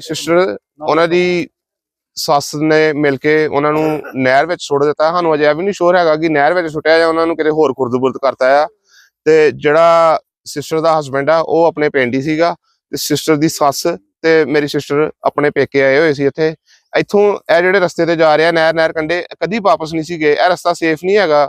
Sister ਉਹਨਾਂ ਦੀ ਸੱਸ ਨੇ ਮਿਲ ਕੇ ਉਹਨਾਂ ਨੂੰ ਨਹਿਰ ਵਿੱਚ ਸੁੱਟ ਦਿੱਤਾ। ਸਾਨੂੰ ਅਜੇ ਵੀ ਨਹੀਂ ਸ਼ੋਰ ਹੈਗਾ ਕਿ ਨਹਿਰ ਵਿੱਚ ਸੁੱਟਿਆ ਜਾਂ ਉਹਨਾਂ ਨੂੰ ਕਿਤੇ ਹੋਰ ਖੁਰਦ-ਬੁਰਦ ਕਰਤਾ ਆ। ਤੇ ਜਿਹੜਾ ਸਿਸਟਰ ਦਾ ਹਸਬੰਡ ਆ, ਉਹ ਆਪਣੇ ਪਿੰਡ ਹੀ ਸੀਗਾ ਤੇ ਸਿਸਟਰ ਦੀ ਸੱਸ ਤੇ ਮੇਰੀ ਸਿਸਟਰ ਆਪਣੇ ਪੇਕੇ ਆਏ ਹੋਏ ਸੀ ਇੱਥੇ। ਇੱਥੋਂ ਇਹ ਜਿਹੜੇ ਰਸਤੇ ਤੇ ਜਾ ਰਿਹਾ ਨਹਿਰ ਨਹਿਰ ਕੰਡੇ ਕਦੀ ਵਾਪਸ ਨਹੀਂ ਸੀ ਗਏ। ਇਹ ਰਸਤਾ ਸੇਫ ਨਹੀਂ ਹੈਗਾ।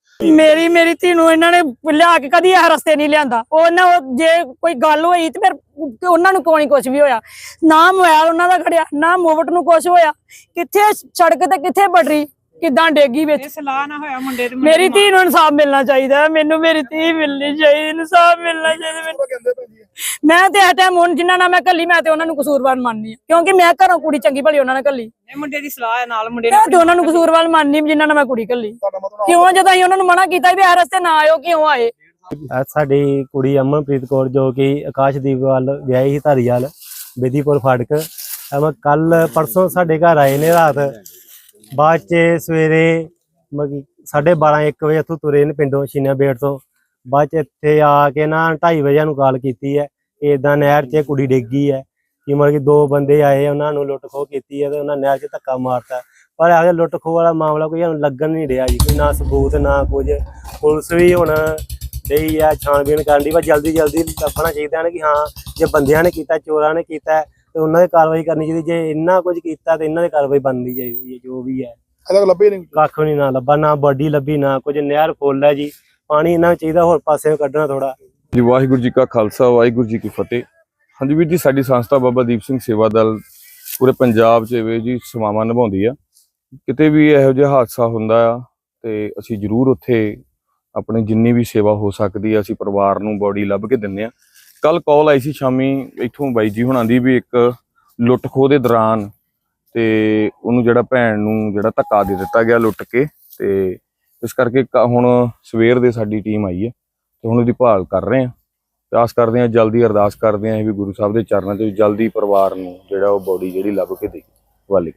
ਮੇਰੀ ਮੇਰੀ ਧੀ ਨੂੰ ਇਹਨਾਂ ਨੇ ਲਿਆ ਕੇ ਕਦੀ ਇਹ ਰਸਤੇ ਨਹੀਂ ਲਿਆਂਦਾ। ਉਹਨਾਂ ਉਹ ਜੇ ਕੋਈ ਗੱਲ ਹੋਈ ਤੇ ਫਿਰ ਉਹਨਾਂ ਨੂੰ ਕੋਈ ਕੁਝ ਵੀ ਹੋਇਆ? ਨਾ ਮੋਬਾਈਲ ਉਹਨਾਂ ਦਾ ਖੜਿਆ ਨਾ ਮੋਵਟ ਨੂੰ ਕੁਝ ਹੋਇਆ। ਕਿੱਥੇ ਸੜਕ ਤੇ ਕਿੱਥੇ ਬਟਰੀ? ਕਿਦਾਂ ਡੇਗੀ ਵਿੱਚ? ਸਲਾਹ ਨਾ ਹੋਇਆ ਮੁੰਡੇ ਤੇ ਮੇਰੀ ਧੀ ਨੂੰ ਇਨਸਾਫ ਮਿਲਣਾ ਚਾਹੀਦਾ। ਮੈਨੂੰ ਮੇਰੀ ਧੀ ਮਿਲਣੀ ਚਾਹੀਦੀ ਇਨਸਾਫ ਮਿਲਣਾ ਚਾਹੀਦਾ ਮੈਨੂੰ। ਮੈਂ ਤੇ ਇਹ ਟਾਈਮ ਹੁਣ ਜਿਨ੍ਹਾਂ ਨਾਲ ਮੈਂ ਕੱਲੀ ਮੈਂ ਤੇ ਉਹਨਾਂ ਨੂੰ ਕਸੂਰਵਾਰ ਮੰਨਨੀ ਆ ਕਿਉਂਕਿ ਮੈਂ ਘਰੋਂ ਕੁੜੀ ਚੰਗੀ ਭਲੀ ਉਹਨਾਂ ਨੇ ਕੱਲੀ ਮੁੰਡੇ ਦੀ ਸਲਾਹ ਹੈ ਨਾਲ ਮੁੰਡੇ ਮੈਂ ਤੇ ਉਹਨਾਂ ਨੂੰ ਕਸੂਰਵਾਰ ਮੰਨਨੀ ਜਿਨ੍ਹਾਂ ਨਾਲ ਮੈਂ ਕੁੜੀ ਕੱਲੀ ਕਿਉਂ ਜਦੋਂ ਅਸੀਂ ਉਹਨਾਂ ਨੂੰ ਮਨਾ ਕੀਤਾ ਵੀ ਇਹ ਰਸਤੇ ਨਾ ਆਇਓ, ਕਿਉਂ ਆਏ? ਇਹ ਸਾਡੀ ਕੁੜੀ ਅਮਨਪ੍ਰੀਤ ਕੌਰ, ਜੋ ਕਿ ਆਕਾਸ਼ਦੀਪ ਵੱਲ ਵਿਆਹੀ ਸੀ ਧਾਰੀਵਾਲ ਬੇਦੀਪੁਰ ਫਾਟਕ। ਅਮ ਕੱਲ ਪਰਸੋਂ ਸਾਡੇ ਘਰ ਆਏ ਨੇ ਰਾਤ। ਬਾਅਦ ਚ ਸਵੇਰੇ ਮਗੀ 12:30 1 ਵਜੇ ਇੱਥੋਂ ਤੁਰੇ ਨੇ ਪਿੰਡੋਂ ਸ਼ੀਨਾ ਬੇੜ ਤੋਂ। ਬਾਅਦ ਚ ਇੱਥੇ ਆ ਕੇ ਨਾ 2:30 ਵਜੇ ਨੂੰ ਕਾਲ ਕੀਤੀ ਹੈ। ਕਿ ਇਦਾਂ ਨਹਿਰ 'ਚ ਕੁੜੀ ਡਿੱਗੀ ਹੈ ਕਿ ਮਤਲਬ ਕਿ ਦੋ ਬੰਦੇ ਆਏ, ਉਹਨਾਂ ਨੂੰ ਲੁੱਟ ਖੋਹ ਕੀਤੀ ਹੈ ਤੇ ਉਹਨਾਂ ਨਹਿਰ 'ਚ ਧੱਕਾ ਮਾਰਤਾ। ਪਰ ਆਗੇ ਲੁੱਟ ਖੋਹ ਵਾਲਾ ਮਾਮਲਾ ਕੋਈ ਸਾਨੂੰ ਲੱਗਣ ਨਹੀਂ ਰਿਹਾ ਜੀ ਕੋਈ ਨਾ ਸਬੂਤ ਨਾ ਕੁਝ। ਪੁਲਿਸ ਵੀ ਹੁਣ ਡਈ ਆ ਛਾਣਬੀਣ ਕਰਨ ਦੀ ਪਰ ਜਲਦੀ ਜਲਦੀ ਲੱਭਣਾ ਚਾਹੀਦਾ ਨੇ ਕਿ ਹਾਂ ਜੇ ਬੰਦਿਆਂ ਨੇ ਕੀਤਾ ਚੋਰਾਂ ਨੇ ਕੀਤਾ ਤੇ ਉਹਨਾਂ ਦੀ ਕਾਰਵਾਈ ਕਰਨੀ ਚਾਹੀਦੀ। ਜੇ ਇੰਨਾ ਕੁਝ ਕੀਤਾ ਤੇ ਇਹਨਾਂ ਦੀ ਕਾਰਵਾਈ ਬਣਨੀ ਚਾਹੀਦੀ ਹੈ ਜੋ ਵੀ ਹੈ। ਅਲੱਗ ਲੱਭੇ ਨਹੀਂ। ਕੱਖ ਨਹੀਂ ਨਾ ਲੱਭਾ ਨਾ ਬਾਡੀ ਲੱਭੀ ਨਾ ਕੁਝ। ਨਹਿਰ ਫੁੱਲ ਹੈ ਜੀ ਪਾਣੀ ਇਹਨਾਂ ਨੂੰ ਚਾਹੀਦਾ ਹੋਰ ਪਾਸੇ ਨੂੰ ਕੱਢਣਾ ਥੋੜਾ ਜੀ ਵਾਹਿਗੁਰੂ ਜੀ ਕਾ ਖਾਲਸਾ ਵਾਹਿਗੁਰੂ ਜੀ ਕੀ ਫਤਿਹ। ਹਾਂਜੀ ਵੀਰ ਜੀ ਸਾਡੀ ਸੰਸਥਾ ਬਾਬਾ ਦੀਪ ਸਿੰਘ ਸੇਵਾ ਦਲ ਪੂਰੇ ਪੰਜਾਬ 'ਚ ਵੀ ਜੀ ਸੇਵਾਵਾਂ ਨਿਭਾਉਂਦੀ ਆ। ਕਿਤੇ ਵੀ ਇਹੋ ਜਿਹਾ ਹਾਦਸਾ ਹੁੰਦਾ ਆ ਤੇ ਅਸੀਂ ਜ਼ਰੂਰ ਉੱਥੇ ਆਪਣੀ ਜਿੰਨੀ ਵੀ ਸੇਵਾ ਹੋ ਸਕਦੀ ਆ, ਅਸੀਂ ਪਰਿਵਾਰ ਨੂੰ ਬੋਡੀ ਲੱਭ ਕੇ ਦਿੰਨੇ ਆ। ਕੱਲ ਕਾਲ ਆਈ ਸੀ ਸ਼ਾਮੀ, ਇੱਥੋਂ ਬਾਈ ਜੀ ਹੁਣਾਂ ਦੀ ਵੀ ਇੱਕ ਲੁੱਟ ਖੋਹ ਦੇ ਦੌਰਾਨ ਤੇ ਉਹਨੂੰ ਜਿਹੜਾ ਭੈਣ ਨੂੰ ਜਿਹੜਾ ਧੱਕਾ ਦੇ ਦਿੱਤਾ ਗਿਆ ਲੁੱਟ ਕੇ ਤੇ ਇਸ ਕਰਕੇ ਕ- ਹੁਣ ਸਵੇਰ ਦੇ ਸਾਡੀ ਟੀਮ ਆਈ ਹੈ ਤੇ ਹੁਣ ਉਹਦੀ ਭਾਲ ਕਰ ਰਹੇ ਆ। ਤੇ ਆਸ ਕਰਦੇ ਹਾਂ ਜਲਦੀ ਅਰਦਾਸ ਕਰਦੇ ਹਾਂ ਵੀ ਗੁਰੂ ਸਾਹਿਬ ਦੇ ਚਰਨਾਂ 'ਚ ਜਲਦੀ ਪਰਿਵਾਰ ਨੂੰ ਜਿਹੜਾ ਉਹ ਬੋਡੀ ਜਿਹੜੀ ਲੱਭ ਕੇ ਦੇ ਹਵਾਲੇ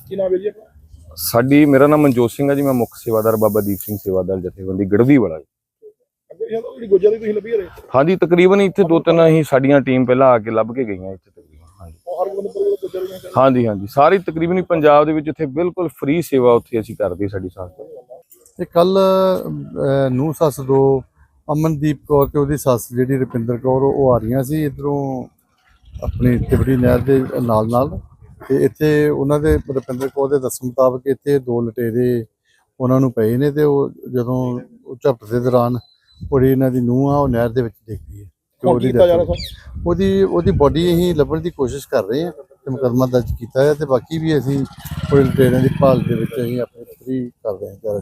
ਕੀ ਨਾਮ ਹੈ ਜੀ ਆਪਣਾ? ਸਾਡੀ ਮੇਰਾ ਨਾਮ ਮਨਜੋਤ ਸਿੰਘ ਹੈ ਜੀ ਮੈਂ ਮੁੱਖ ਸੇਵਾਦਾਰ ਬਾਬਾ ਦੀਪ ਸਿੰਘ ਸੇਵਾ ਦਲ ਜਥੇਬੰਦੀ ਗੜਦੀ ਵਾਲਾ ਜੀ। ਅੱਗੇ ਇਹ ਤਾਂ ਜਿਹੜੀ ਗੁੱਜਰ ਦੀ ਤੁਸੀਂ ਲੱਭੀ ਰਹੇ ਹਾਂਜੀ ਤਕਰੀਬਨ ਇੱਥੇ ਦੋ ਤਿੰਨ ਅਸੀਂ ਸਾਡੀਆਂ ਟੀਮ ਪਹਿਲਾਂ ਆ ਕੇ ਲੱਭ ਕੇ ਗਈਆਂ ਇੱਥੇ ਤਕਰੀਬਨ ਹਾਂਜੀ। ਉਹ ਹਰ ਗੁੱਜਰ ਹਾਂਜੀ ਹਾਂਜੀ। ਸਾਰੀ ਤਕਰੀਬਨ ਹੀ ਪੰਜਾਬ ਦੇ ਵਿੱਚ ਇੱਥੇ ਬਿਲਕੁਲ ਫ੍ਰੀ ਸੇਵਾ ਉੱਥੇ ਅਸੀਂ ਕਰਦੇ ਸਾਡੀ ਸੰਸਥਾ ਤੇ ਕੱਲ ਨੂੰ ਸੱਸ ਦੋ ਅਮਨਦੀਪ ਕੌਰ ਤੇ ਉਹਦੀ ਸੱਸ ਜਿਹੜੀ ਰੁਪਿੰਦਰ ਕੌਰ ਉਹ ਆ ਰਹੀਆਂ ਸੀ ਇਧਰੋਂ ਆਪਣੀ ਤਿਬੜੀ ਨਹਿਰ ਦੇ ਨਾਲ ਨਾਲ ਤੇ ਇੱਥੇ ਉਹਨਾਂ ਦੇ ਰੁਪਿੰਦਰ ਕੌਰ ਦੇ ਦੱਸਣ ਮੁਤਾਬਕ ਇੱਥੇ ਦੋ ਲਟੇਰੇ ਉਹਨਾਂ ਨੂੰ ਪਏ ਨੇ ਤੇ ਉਹ ਜਦੋਂ ਉਹ ਝਪਟ ਦੇ ਦੌਰਾਨ ਕੁੜੀ ਇਹਨਾਂ ਦੀ ਨੂੰਹ ਆ ਉਹ ਨਹਿਰ ਦੇ ਵਿੱਚ ਡਿੱਗ ਗਈ ਹੈ ਤੇ ਗਈ। ਉਹਦੀ ਉਹਦੀ ਬੋਡੀ ਅਸੀਂ ਲੱਭਣ ਦੀ ਕੋਸ਼ਿਸ਼ ਕਰ ਰਹੇ ਹਾਂ ਤੇ ਮੁਕੱਦਮਾ ਦਰਜ ਕੀਤਾ ਹੈ ਤੇ ਬਾਕੀ ਵੀ ਅਸੀਂ ਕੋਈ ਲਟੇਰਿਆਂ ਦੀ ਭਾਲ ਦੇ ਵਿੱਚ ਅਸੀਂ ਆਪਣੇ ਫਰੀ ਕਰ ਰਹੇ ਹਾਂ